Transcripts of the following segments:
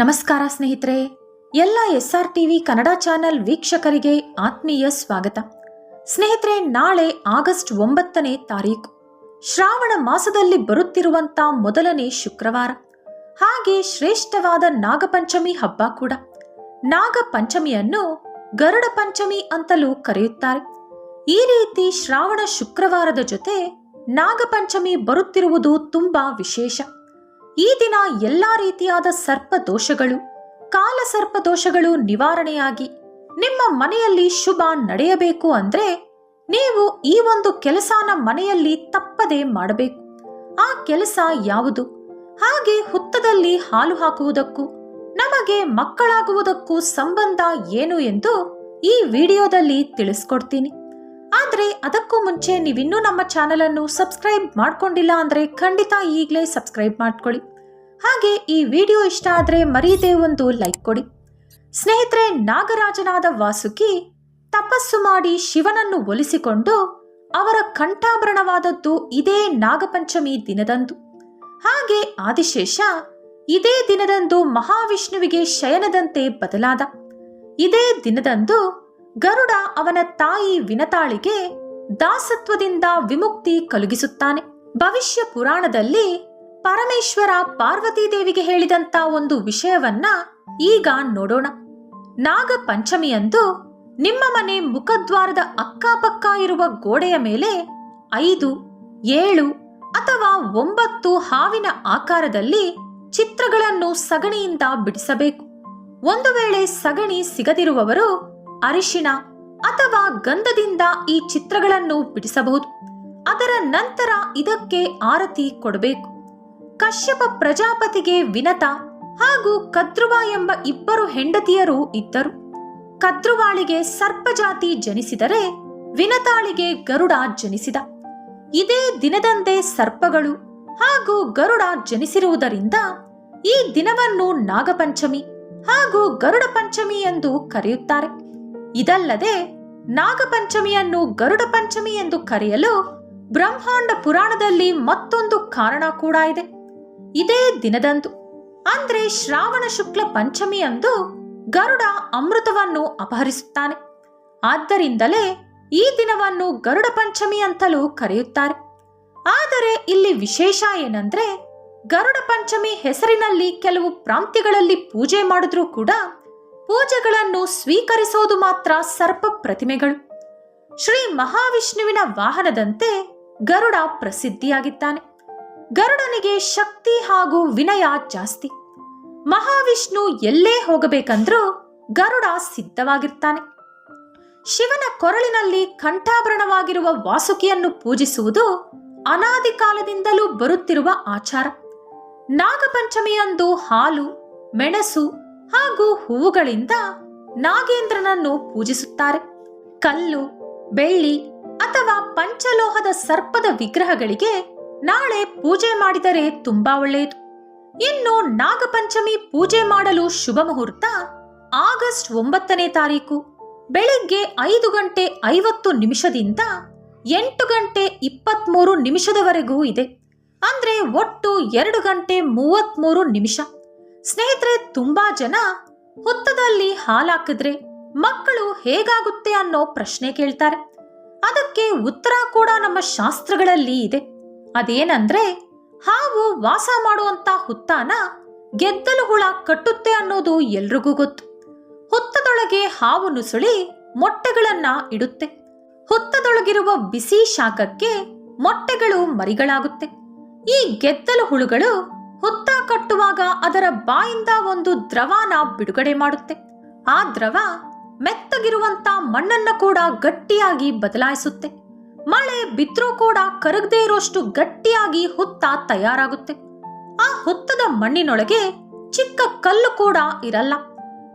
ನಮಸ್ಕಾರ ಸ್ನೇಹಿತರೆ, ಎಲ್ಲ S R TV Kannada channel ವೀಕ್ಷಕರಿಗೆ ಆತ್ಮೀಯ ಸ್ವಾಗತ. ಸ್ನೇಹಿತರೆ, ನಾಳೆ ಆಗಸ್ಟ್ ಒಂಬತ್ತನೇ ತಾರೀಕು. ಶ್ರಾವಣ ಮಾಸದಲ್ಲಿ ಬರುತ್ತಿರುವಂತ ಮೊದಲನೇ ಶುಕ್ರವಾರ. ಹಾಗೆ ಶ್ರೇಷ್ಠವಾದ ನಾಗಪಂಚಮಿ ಹಬ್ಬ ಕೂಡ. ನಾಗಪಂಚಮಿಯನ್ನು ಗರುಡ ಪಂಚಮಿ ಅಂತಲೂ ಕರೆಯುತ್ತಾರೆ. ಈ ರೀತಿ ಶ್ರಾವಣ ಶುಕ್ರವಾರದ ಜೊತೆ ನಾಗಪಂಚಮಿ ಬರುತ್ತಿರುವುದು ತುಂಬಾ ವಿಶೇಷ. ಈ ದಿನ ಎಲ್ಲಾ ರೀತಿಯಾದ ಸರ್ಪ ದೋಷಗಳು ಕಾಲ ಸರ್ಪ ದೋಷಗಳು ನಿವಾರಣೆಯಾಗಿ ನಿಮ್ಮ ಮನೆಯಲ್ಲಿ ಶುಭ ನಡೆಯಬೇಕು ಅಂದ್ರೆ ನೀವು ಈ ಒಂದು ಕೆಲಸನ ಮನೆಯಲ್ಲಿ ತಪ್ಪದೆ ಮಾಡಬೇಕು. ಆ ಕೆಲಸ ಯಾವುದು? ಹಾಗೆ ಹುತ್ತದಲ್ಲಿ ಹಾಲು ಹಾಕುವುದಕ್ಕೂ, ನಮಗೆ ಮಕ್ಕಳಾಗುವುದಕ್ಕೂ ಸಂಬಂಧ ಏನು ಎಂದು ಈ ವಿಡಿಯೋದಲ್ಲಿ ತಿಳಿಸ್ಕೊಡ್ತೀನಿ. ಆದ್ರೆ ಅದಕ್ಕೂ ಮುಂಚೆ ನೀವಿನ್ನೂ ನಮ್ಮ ಚಾನಲನ್ನು ಸಬ್ಸ್ಕ್ರೈಬ್ ಮಾಡ್ಕೊಂಡಿಲ್ಲ ಅಂದರೆ ಖಂಡಿತ ಈಗಲೇ ಸಬ್ಸ್ಕ್ರೈಬ್ ಮಾಡ್ಕೊಳ್ಳಿ. ಹಾಗೆ ಈ ವಿಡಿಯೋ ಇಷ್ಟ ಆದರೆ ಮರೀದೇ ಒಂದು ಲೈಕ್ ಕೊಡಿ. ಸ್ನೇಹಿತರೆ, ನಾಗರಾಜನಾದ ವಾಸುಕಿ ತಪಸ್ಸು ಮಾಡಿ ಶಿವನನ್ನು ಒಲಿಸಿಕೊಂಡು ಅವರ ಕಂಠಾಭರಣವಾದದ್ದು ಇದೇ ನಾಗಪಂಚಮಿ ದಿನದಂದು. ಹಾಗೆ ಆದಿಶೇಷ ಇದೇ ದಿನದಂದು ಮಹಾವಿಷ್ಣುವಿಗೆ ಶಯನದಂತೆ ಬದಲಾದ. ಇದೇ ದಿನದಂದು ಗರುಡ ಅವನ ತಾಯಿ ವಿನತಾಳಿಗೆ ದಾಸತ್ವದಿಂದ ವಿಮುಕ್ತಿ ಕಲುಗಿಸುತ್ತಾನೆ. ಭವಿಷ್ಯ ಪುರಾಣದಲ್ಲಿ ಪರಮೇಶ್ವರ ಪಾರ್ವತಿ ದೇವಿಗೆ ಹೇಳಿದಂತ ಒಂದು ವಿಷಯವನ್ನ ಈಗ ನೋಡೋಣ. ನಾಗ ಪಂಚಮಿಯಂದು ನಿಮ್ಮ ಮನೆ ಮುಖದ್ವಾರದ ಅಕ್ಕಪಕ್ಕ ಇರುವ ಗೋಡೆಯ ಮೇಲೆ ಐದು, ಏಳು ಅಥವಾ ಒಂಬತ್ತು ಹಾವಿನ ಆಕಾರದಲ್ಲಿ ಚಿತ್ರಗಳನ್ನು ಸಗಣಿಯಿಂದ ಬಿಡಿಸಬೇಕು. ಒಂದು ವೇಳೆ ಸಗಣಿ ಸಿಗದಿರುವವರು ಅರಿಶಿಣ ಅಥವಾ ಗಂಧದಿಂದ ಈ ಚಿತ್ರಗಳನ್ನು ಬಿಡಿಸಬಹುದು. ಅದರ ನಂತರ ಇದಕ್ಕೆ ಆರತಿ ಕೊಡಬೇಕು. ಕಶ್ಯಪ ಪ್ರಜಾಪತಿಗೆ ವಿನತ ಹಾಗೂ ಕದ್ರುವ ಎಂಬ ಇಬ್ಬರು ಹೆಂಡತಿಯರು ಇದ್ದರು. ಕದ್ರುವಾಳಿಗೆ ಸರ್ಪಜಾತಿ ಜನಿಸಿದರೆ ವಿನತಾಳಿಗೆ ಗರುಡ ಜನಿಸಿದ. ಇದೇ ದಿನದಂದೇ ಸರ್ಪಗಳು ಹಾಗೂ ಗರುಡ ಜನಿಸಿರುವುದರಿಂದ ಈ ದಿನವನ್ನು ನಾಗಪಂಚಮಿ ಹಾಗೂ ಗರುಡ ಪಂಚಮಿ ಎಂದು ಕರೆಯುತ್ತಾರೆ. ಇದಲ್ಲದೆ ನಾಗಪಂಚಮಿಯನ್ನು ಗರುಡ ಪಂಚಮಿ ಎಂದು ಕರೆಯಲು ಬ್ರಹ್ಮಾಂಡ ಪುರಾಣದಲ್ಲಿ ಮತ್ತೊಂದು ಕಾರಣ ಕೂಡ ಇದೆ. ಇದೇ ದಿನದಂದು, ಅಂದ್ರೆ ಶ್ರಾವಣ ಶುಕ್ಲ ಪಂಚಮಿಯಂದು ಗರುಡ ಅಮೃತವನ್ನು ಅಪಹರಿಸುತ್ತಾನೆ. ಆದ್ದರಿಂದಲೇ ಈ ದಿನವನ್ನು ಗರುಡ ಪಂಚಮಿ ಅಂತಲೂ ಕರೆಯುತ್ತಾರೆ. ಆದರೆ ಇಲ್ಲಿ ವಿಶೇಷ ಏನಂದ್ರೆ ಗರುಡ ಪಂಚಮಿ ಹೆಸರಿನಲ್ಲಿ ಕೆಲವು ಪ್ರಾಂತ್ಯಗಳಲ್ಲಿ ಪೂಜೆ ಮಾಡಿದ್ರೂ ಕೂಡ ಪೂಜೆಗಳನ್ನು ಸ್ವೀಕರಿಸೋದು ಮಾತ್ರ ಸರ್ಪ ಪ್ರತಿಮೆಗಳು. ಶ್ರೀ ಮಹಾವಿಷ್ಣುವಿನ ವಾಹನದಂತೆ ಗರುಡ ಪ್ರಸಿದ್ಧಿಯಾಗಿದ್ದಾನೆ. ಗರುಡನಿಗೆ ಶಕ್ತಿ ಹಾಗೂ ವಿನಯ ಜಾಸ್ತಿ. ಮಹಾವಿಷ್ಣು ಎಲ್ಲೇ ಹೋಗಬೇಕಂದ್ರೂ ಗರುಡ ಸಿದ್ಧವಾಗಿರ್ತಾನೆ. ಶಿವನ ಕೊರಳಿನಲ್ಲಿ ಕಂಠಾಭರಣವಾಗಿರುವ ವಾಸುಕಿಯನ್ನು ಪೂಜಿಸುವುದು ಅನಾದಿ ಕಾಲದಿಂದಲೂ ಬರುತ್ತಿರುವ ಆಚಾರ. ನಾಗಪಂಚಮಿಯಂದು ಹಾಲು, ಮೆಣಸು ಹಾಗೂ ಹೂವುಗಳಿಂದ ನಾಗೇಂದ್ರನನ್ನು ಪೂಜಿಸುತ್ತಾರೆ. ಕಲ್ಲು, ಬೆಳ್ಳಿ ಅಥವಾ ಪಂಚಲೋಹದ ಸರ್ಪದ ವಿಗ್ರಹಗಳಿಗೆ ನಾಳೆ ಪೂಜೆ ಮಾಡಿದರೆ ತುಂಬಾ ಒಳ್ಳೆಯದು. ಇನ್ನು ನಾಗಪಂಚಮಿ ಪೂಜೆ ಮಾಡಲು ಶುಭ ಮುಹೂರ್ತ ಆಗಸ್ಟ್ ಒಂಬತ್ತನೇ ತಾರೀಕು. ಬೆಳಿಗ್ಗೆ ಐದು ಗಂಟೆ ಐವತ್ತು ನಿಮಿಷದಿಂದ ಎಂಟು ಗಂಟೆ ಇಪ್ಪತ್ತ್ಮೂರು ನಿಮಿಷದವರೆಗೂ ಇದೆ. ಅಂದ್ರೆ ಒಟ್ಟು ಎರಡು ಗಂಟೆ ಮೂವತ್ತ್ಮೂರು ನಿಮಿಷ. ಸ್ನೇಹಿತರೆ, ತುಂಬಾ ಜನ ಹುತ್ತದಲ್ಲಿ ಹಾಲಾಕಿದ್ರೆ ಮಕ್ಕಳು ಹೇಗಾಗುತ್ತೆ ಅನ್ನೋ ಪ್ರಶ್ನೆ ಕೇಳ್ತಾರೆ. ಅದಕ್ಕೆ ಉತ್ತರ ಕೂಡ ನಮ್ಮ ಶಾಸ್ತ್ರಗಳಲ್ಲಿ ಇದೆ. ಅದೇನಂದ್ರೆ, ಹಾವು ವಾಸ ಮಾಡುವಂತ ಹುತ್ತಾನ ಗೆದ್ದಲು ಹುಳ ಕಟ್ಟುತ್ತೆ ಅನ್ನೋದು ಎಲ್ರಿಗೂ ಗೊತ್ತು. ಹುತ್ತದೊಳಗೆ ಹಾವು ನುಸುಳಿ ಮೊಟ್ಟೆಗಳನ್ನ ಇಡುತ್ತೆ. ಹುತ್ತದೊಳಗಿರುವ ಬಿಸಿ ಶಾಖಕ್ಕೆ ಮೊಟ್ಟೆಗಳು ಮರಿಗಳಾಗುತ್ತೆ. ಈ ಗೆದ್ದಲು ಹುಳುಗಳು ಹುತ್ತ ಕಟ್ಟುವಾಗ ಅದರ ಬಾಯಿಂದ ಒಂದು ದ್ರವನ ಬಿಡುಗಡೆ ಮಾಡುತ್ತೆ. ಆ ದ್ರವ ಮೆತ್ತಗಿರುವಂತ ಮಣ್ಣನ್ನ ಕೂಡ ಗಟ್ಟಿಯಾಗಿ ಬದಲಾಯಿಸುತ್ತೆ. ಮಳೆ ಬಿದ್ರೂ ಕೂಡ ಕರಗದೇ ಇರೋಷ್ಟು ಗಟ್ಟಿಯಾಗಿ ಹುತ್ತ ತಯಾರಾಗುತ್ತೆ. ಆ ಹುತ್ತದ ಮಣ್ಣಿನೊಳಗೆ ಚಿಕ್ಕ ಕಲ್ಲು ಕೂಡ ಇರಲ್ಲ.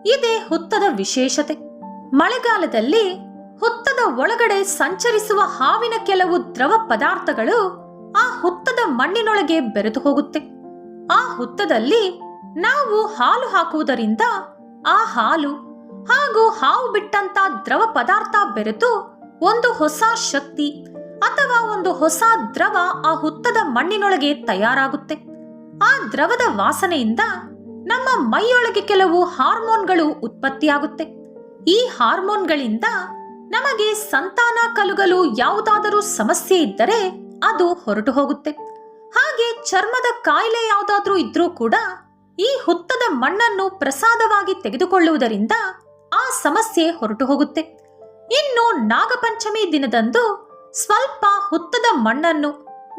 ಇದೇ ಹುತ್ತದ ವಿಶೇಷತೆ. ಮಳೆಗಾಲದಲ್ಲಿ ಹುತ್ತದ ಒಳಗಡೆ ಸಂಚರಿಸುವ ಹಾವಿನ ಕೆಲವು ದ್ರವ ಪದಾರ್ಥಗಳು ಆ ಹುತ್ತದ ಮಣ್ಣಿನೊಳಗೆ ಬೆರೆತು ಹೋಗುತ್ತೆ. ಆ ಹುತ್ತದಲ್ಲಿ ನಾವು ಹಾಲು ಹಾಕುವುದರಿಂದ ಆ ಹಾಲು ಹಾಗೂ ಹಾವು ಬಿಟ್ಟಂತ ದ್ರವ ಪದಾರ್ಥ ಬೆರೆತು ಒಂದು ಹೊಸ ಶಕ್ತಿ ಅಥವಾ ಒಂದು ಹೊಸ ದ್ರವ ಆ ಹುತ್ತದ ಮಣ್ಣಿನೊಳಗೆ ತಯಾರಾಗುತ್ತೆ. ಆ ದ್ರವದ ವಾಸನೆಯಿಂದ ನಮ್ಮ ಮೈಯೊಳಗೆ ಕೆಲವು ಹಾರ್ಮೋನ್ಗಳು ಉತ್ಪತ್ತಿಯಾಗುತ್ತೆ. ಈ ಹಾರ್ಮೋನ್ಗಳಿಂದ ನಮಗೆ ಸಂತಾನ ಕಲುಗಲು ಯಾವುದಾದರೂ ಸಮಸ್ಯೆ ಇದ್ದರೆ ಅದು ಹೊರಟು ಹೋಗುತ್ತೆ. ಹಾಗೆ ಚರ್ಮದ ಕಾಯಿಲೆ ಯಾವುದಾದ್ರೂ ಇದ್ರೂ ಕೂಡ ಈ ಹುತ್ತದ ಮಣ್ಣನ್ನು ಪ್ರಸಾದವಾಗಿ ತೆಗೆದುಕೊಳ್ಳುವುದರಿಂದ ಆ ಸಮಸ್ಯೆ ಹೊರಟು ಹೋಗುತ್ತೆ. ಇನ್ನು ನಾಗಪಂಚಮಿ ದಿನದಂದು ಸ್ವಲ್ಪ ಹುತ್ತದ ಮಣ್ಣನ್ನು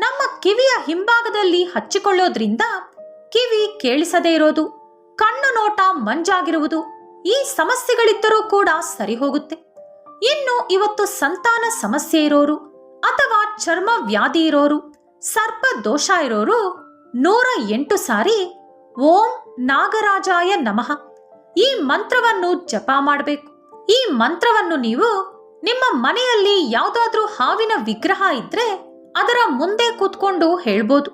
ನಮ್ಮ ಕಿವಿಯ ಹಿಂಭಾಗದಲ್ಲಿ ಹಚ್ಚಿಕೊಳ್ಳೋದ್ರಿಂದ ಕಿವಿ ಕೇಳಿಸದೇ ಇರೋದು, ಕಣ್ಣು ನೋಟ ಮಂಜಾಗಿರುವುದು ಈ ಸಮಸ್ಯೆಗಳಿದ್ದರೂ ಕೂಡ ಸರಿ ಹೋಗುತ್ತೆ. ಇನ್ನು ಇವತ್ತು ಸಂತಾನ ಸಮಸ್ಯೆ ಇರೋರು ಅಥವಾ ಚರ್ಮ ವ್ಯಾಧಿ ಇರೋರು ಸರ್ಪ ದೋಷ ಇರೋರು ನೂರ ಎಂಟು ಸಾರಿ ಓಂ ನಾಗರಾಜಾಯ ನಮಃ. ಈ ಮಂತ್ರವನ್ನು ಜಪ ಮಾಡಬೇಕು. ಈ ಮಂತ್ರವನ್ನು ನೀವು ನಿಮ್ಮ ಮನೆಯಲ್ಲಿ ಯಾವುದಾದ್ರೂ ಹಾವಿನ ವಿಗ್ರಹ ಇದ್ರೆ ಅದರ ಮುಂದೆ ಕೂತ್ಕೊಂಡು ಹೇಳ್ಬೋದು.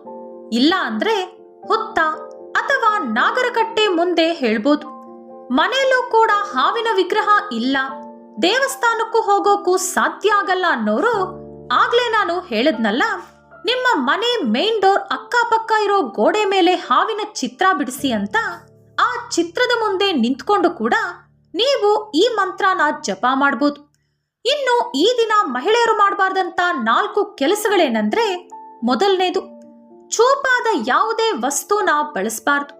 ಇಲ್ಲ ಅಂದ್ರೆ ಹುತ್ತ ಅಥವಾ ನಾಗರಕಟ್ಟೆ ಮುಂದೆ ಹೇಳ್ಬೋದು. ಮನೆಯಲ್ಲೂ ಕೂಡ ಹಾವಿನ ವಿಗ್ರಹ ಇಲ್ಲ. ದೇವಸ್ಥಾನಕ್ಕೂ ಹೋಗೋಕ್ಕೂ ಸಾಧ್ಯ ಆಗಲ್ಲ ಅನ್ನೋರು ಆಗ್ಲೇ ನಾನು ಹೇಳದ್ನಲ್ಲ ನಿಮ್ಮ ಮನೆ ಮೇನ್ ಡೋರ್ ಅಕ್ಕಪಕ್ಕ ಇರೋ ಗೋಡೆ ಮೇಲೆ ಹಾವಿನ ಚಿತ್ರ ಬಿಡಿಸಿ ಅಂತ ಆ ಚಿತ್ರದ ಮುಂದೆ ನಿಂತ್ಕೊಂಡು ಕೂಡ ನೀವು ಈ ಮಂತ್ರನ ಜಪ ಮಾಡ್ಬೋದು. ಇನ್ನು ಈ ದಿನ ಮಹಿಳೆಯರು ಮಾಡಬಾರ್ದಂತ ನಾಲ್ಕು ಕೆಲಸಗಳೇನಂದ್ರೆ ಮೊದಲನೇದು, ಚೂಪಾದ ಯಾವುದೇ ವಸ್ತುನ ಬಳಸಬಾರ್ದು.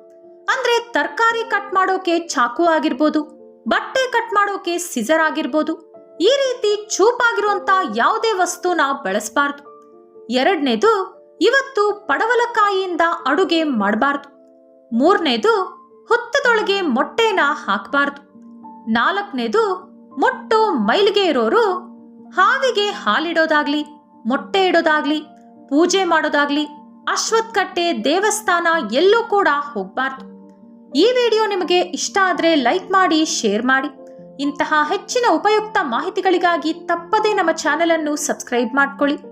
ಅಂದ್ರೆ ತರಕಾರಿ ಕಟ್ ಮಾಡೋಕೆ ಚಾಕು ಆಗಿರ್ಬೋದು, ಬಟ್ಟೆ ಕಟ್ ಮಾಡೋಕೆ ಸಿಸರ್ ಆಗಿರ್ಬೋದು, ಈ ರೀತಿ ಚೂಪಾಗಿರುವಂತ ಯಾವುದೇ ವಸ್ತುನ ಬಳಸಬಾರ್ದು. ಎರಡನೇದು, ಇವತ್ತು ಪಡವಲಕಾಯಿಯಿಂದ ಅಡುಗೆ ಮಾಡಬಾರ್ದು. ಮೂರನೇದು, ಹುತ್ತದೊಳಗೆ ಮೊಟ್ಟೆನ ಹಾಕಬಾರ್ದು. ನಾಲ್ಕನೇದು, ಮೊಟ್ಟು ಮೈಲಿಗೆ ಇರೋರು ಹಾವಿಗೆ ಹಾಲಿಡೋದಾಗ್ಲಿ, ಮೊಟ್ಟೆ ಇಡೋದಾಗ್ಲಿ, ಪೂಜೆ ಮಾಡೋದಾಗ್ಲಿ ಅಶ್ವತ್ಕಟ್ಟೆ ದೇವಸ್ಥಾನ ಎಲ್ಲೂ ಕೂಡ ಹೋಗಬಾರ್ದು. ಈ ವಿಡಿಯೋ ನಿಮಗೆ ಇಷ್ಟ ಆದರೆ ಲೈಕ್ ಮಾಡಿ, ಶೇರ್ ಮಾಡಿ. ಇಂತಹ ಹೆಚ್ಚಿನ ಉಪಯುಕ್ತ ಮಾಹಿತಿಗಳಿಗಾಗಿ ತಪ್ಪದೇ ನಮ್ಮ ಚಾನೆಲ್ ಅನ್ನು ಸಬ್ಸ್ಕ್ರೈಬ್ ಮಾಡ್ಕೊಳ್ಳಿ.